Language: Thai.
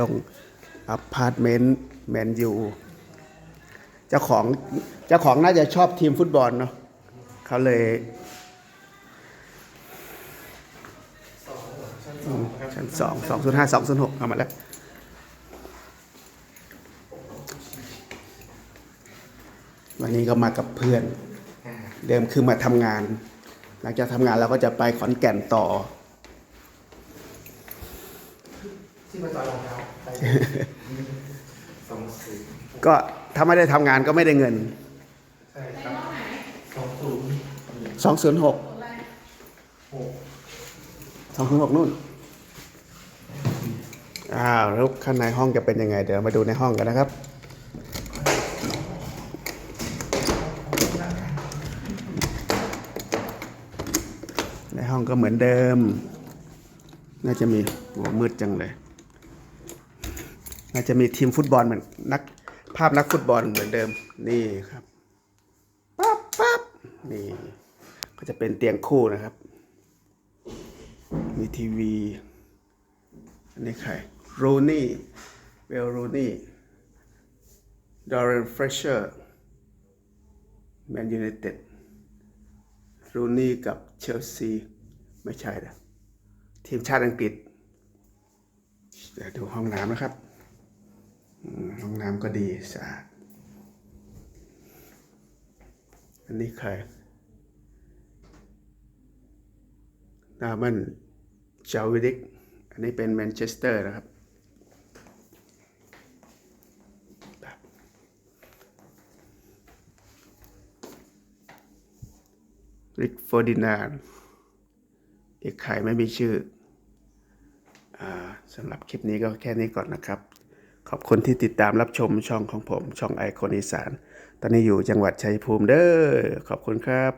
ลงอพาร์ตเมนต์แมนยูเจ้าของเจ้าของน่าจะชอบทีมฟุตบอลเนาะเขาเลยชั้นสองสองศูนย์ห้าสองศูนย์หกเอามาแล้ว วันนี้ก็มากับเพื่อน เดิมคือมาทำงาน หลังจากทำงานเราก็จะไปขอนแก่นต่อ ที่มาต่อรองเท้าไปสองศูนย์ก็ถ้าไม่ได้ทำงานก็ไม่ได้เงิน ใช่ครับสองศูนย์206 หก206นู่น อ้าวแล้วข้างในห้องจะเป็นยังไง เดี๋ยวมาดูในห้องกันนะครับ ในห้องก็เหมือนเดิม น่าจะมีโหัวมืดจังเลย น่าจะมีทีมฟุตบอลเหมือนนักภาพนักฟุตบอลเหมือนเดิมนี่ครับปั๊บปั๊บนี่ก็จะเป็นเตียงคู่นะครับ มีทีวีอันนี้ใครรูนี่เวลรูนี่ดอร์เรนเฟรเชอร์แมนยูไนเต็ดรูนี่กับเชลซีไม่ใช่นะทีมชาติอังกฤษเดี๋ยวดูห้องน้ำนะครับ ห้องน้ำก็ดีสะอาด อันนี้ใครดามันจาวิดิก อันนี้เป็นแมนเชสเตอร์นะครับ ริกฟอร์ดินานอีกใครไม่มีชื่ออาสำหรับคลิปนี้ก็แค่นี้ก่อนนะครับ ขอบคุณที่ติดตามรับชมช่องของผม ช่องไอคอนอีสาน ตอนนี้อยู่จังหวัดชัยภูมิเด้อ ขอบคุณครับ